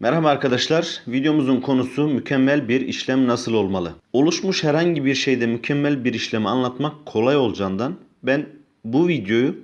Merhaba arkadaşlar. Videomuzun konusu mükemmel bir işlem nasıl olmalı? Oluşmuş herhangi bir şeyde mükemmel bir işlemi anlatmak kolay olacağından ben bu videoyu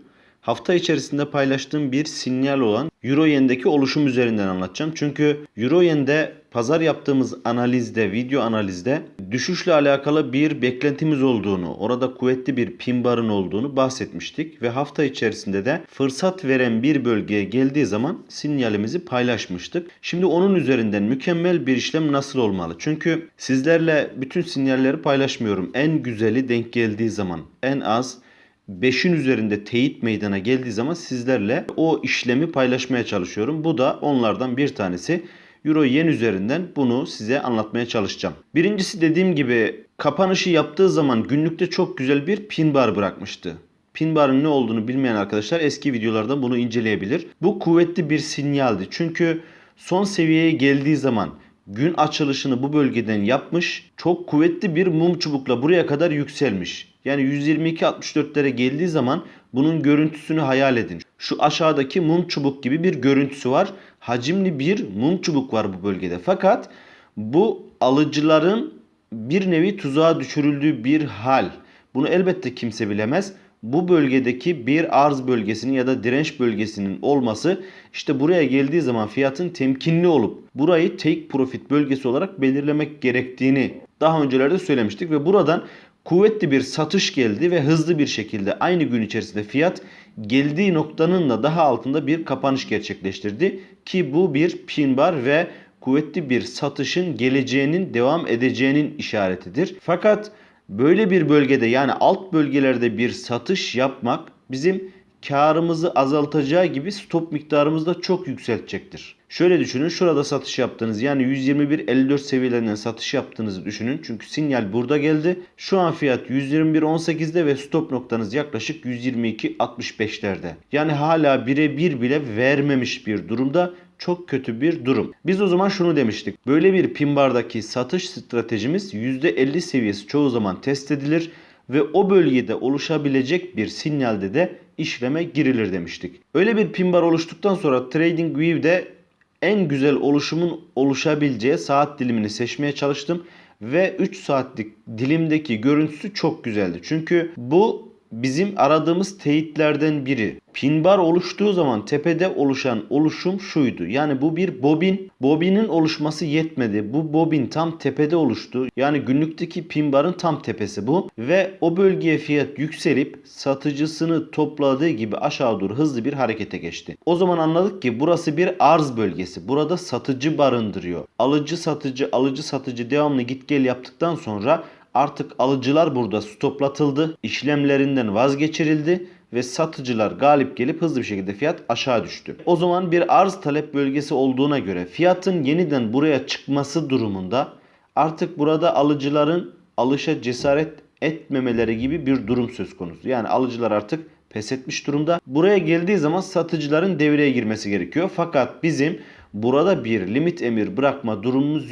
hafta içerisinde paylaştığım bir sinyal olan Euroyen'deki oluşum üzerinden anlatacağım. Çünkü Euroyen'de pazar yaptığımız analizde, video analizde düşüşle alakalı bir beklentimiz olduğunu, orada kuvvetli bir pin barın olduğunu bahsetmiştik ve hafta içerisinde de fırsat veren bir bölgeye geldiği zaman sinyalimizi paylaşmıştık. Şimdi onun üzerinden mükemmel bir işlem nasıl olmalı? Çünkü sizlerle bütün sinyalleri paylaşmıyorum. En güzeli denk geldiği zaman en az 5'in üzerinde teyit meydana geldiği zaman sizlerle o işlemi paylaşmaya çalışıyorum. Bu da onlardan bir tanesi. Euro Yen üzerinden bunu size anlatmaya çalışacağım. Birincisi dediğim gibi kapanışı yaptığı zaman günlükte çok güzel bir pin bar bırakmıştı. Pin barın ne olduğunu bilmeyen arkadaşlar eski videolardan bunu inceleyebilir. Bu kuvvetli bir sinyaldi. Çünkü son seviyeye geldiği zaman gün açılışını bu bölgeden yapmış. Çok kuvvetli bir mum çubukla buraya kadar yükselmiş. Yani 122.64'lere geldiği zaman bunun görüntüsünü hayal edin. Şu aşağıdaki mum çubuk gibi bir görüntüsü var. Hacimli bir mum çubuk var bu bölgede. Fakat bu alıcıların bir nevi tuzağa düşürüldüğü bir hal. Bunu elbette kimse bilemez. Bu bölgedeki bir arz bölgesinin ya da direnç bölgesinin olması işte buraya geldiği zaman fiyatın temkinli olup burayı take profit bölgesi olarak belirlemek gerektiğini daha öncelerde söylemiştik ve buradan kuvvetli bir satış geldi ve hızlı bir şekilde aynı gün içerisinde fiyat geldiği noktanın da daha altında bir kapanış gerçekleştirdi ki bu bir pin bar ve kuvvetli bir satışın geleceğinin devam edeceğinin işaretidir. Fakat böyle bir bölgede yani alt bölgelerde bir satış yapmak bizim karımızı azaltacağı gibi stop miktarımızı da çok yükseltecektir. Şöyle düşünün şurada satış yaptınız yani 121.54 seviyelerinden satış yaptığınızı düşünün. Çünkü sinyal burada geldi. Şu an fiyat 121.18'de ve stop noktanız yaklaşık 122.65'lerde. Yani hala birebir bile vermemiş bir durumda çok kötü bir durum. Biz o zaman şunu demiştik. Böyle bir pin bardaki satış stratejimiz %50 seviyesi çoğu zaman test edilir ve o bölgede oluşabilecek bir sinyalde de işleme girilir demiştik. Öyle bir pin bar oluştuktan sonra TradingView'de en güzel oluşumun oluşabileceği saat dilimini seçmeye çalıştım ve 3 saatlik dilimdeki görüntüsü çok güzeldi. Çünkü bu bizim aradığımız teyitlerden biri. Pin bar oluştuğu zaman tepede oluşan oluşum şuydu. Yani bu bir bobin. Bobinin oluşması yetmedi. Bu bobin tam tepede oluştu. Yani günlükteki pin barın tam tepesi bu. Ve o bölgeye fiyat yükselip satıcısını topladığı gibi aşağı doğru hızlı bir harekete geçti. O zaman anladık ki burası bir arz bölgesi. Burada satıcı barındırıyor. Alıcı satıcı alıcı satıcı devamlı git gel yaptıktan sonra artık alıcılar burada stoplatıldı. işlemlerinden vazgeçirildi ve satıcılar galip gelip hızlı bir şekilde fiyat aşağı düştü. O zaman bir arz talep bölgesi olduğuna göre fiyatın yeniden buraya çıkması durumunda artık burada alıcıların alışa cesaret etmemeleri gibi bir durum söz konusu. Yani alıcılar artık pes etmiş durumda. Buraya geldiği zaman satıcıların devreye girmesi gerekiyor. Fakat bizim burada bir limit emir bırakma durumumuz